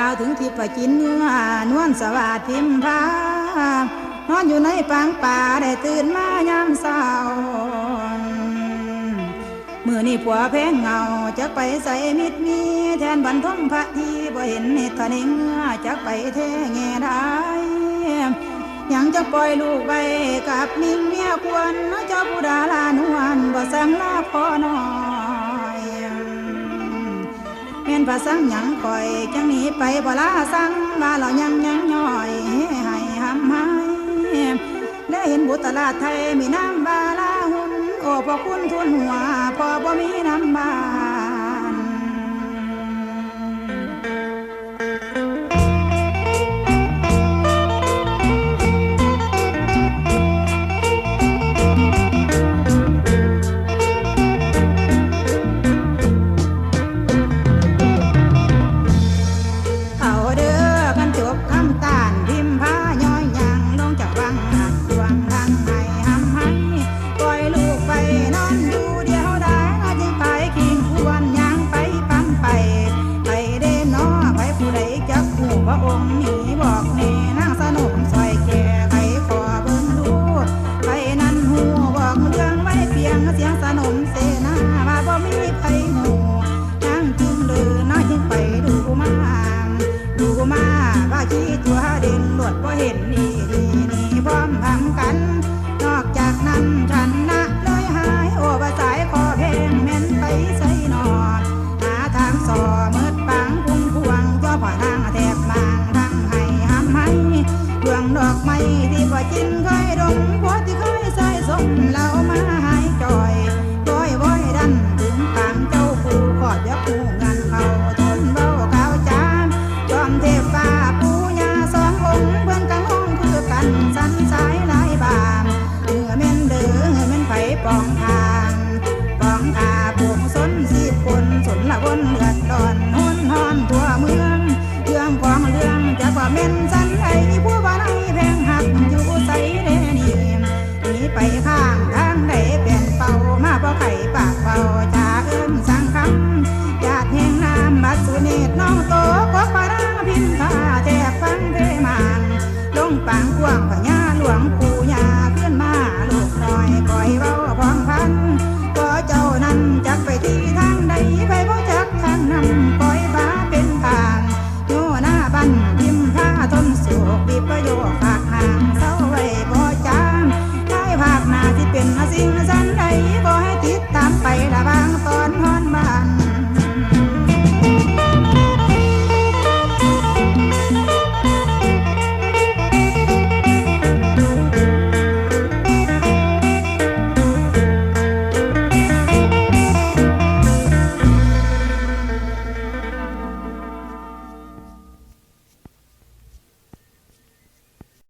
กล่าวถึงที่ประกินเนื้อนวลสวัสดิ์พิมพานอนอยู่ในปางป่าได้ตื่นมายามเศร้ามือนี่ผัวแพงเงาจักไปใส่มิดมีแทนบันทมพระที่บ่เห็นเนตรเนงจักไปแท้แง่ได้ยังจะปล่อยลูกไปกับมินเมียควรเจ้าผู้ดาลานวลบ่สั่งลาพอน้อยแม่ นภาสังหยังคอยจังหนีไปบ่ลาสั่งมาเรายังยังย่อยให้หำให้และเห็นบุตรลาไทยมีน้ำบาลาหุ่นโอ้พ่อคุณทุนหัวพอบ่มีน้ำบา สียงสนมเสนาว่าบ่มีใครหูนั่งจึงเดินน้อยไปดูมาดูมาว่าชี้ตัวเด่นหลวดบ่เห็นนี่ดีนี่พร้อมทำกัน นอกจากนั้นฉันนะเลยหายโอ้ว่าสายคอเพลงแม่นไปใส่นอนหาทางสอมืดปังพุ่งพวงเจ้าพ่อนางแทบมางทางให้ห้ำให้ดวงดอกไม้ที่บ่จินเคยดมผัวที่เคยใส่สมเรามาหายจอย ปองทางปองทาปวงสนสีคนสนละวนเลือดดอนหุนหอนทั่วเมืองเรื่องของเรื่องจากว่าเม่นสันไอผู้บ้านไอแพงหักอยู่ใสเดนีหนีไปข้างทางใดเป็นเป่ามาเพราะไข่ปากเป่าจาเอิ้นสังคำญาติแห่งน้ำบัดสุเนตน้องโตก็ปาราพินพาแทบฟังเพมานลงปางกว้างพญา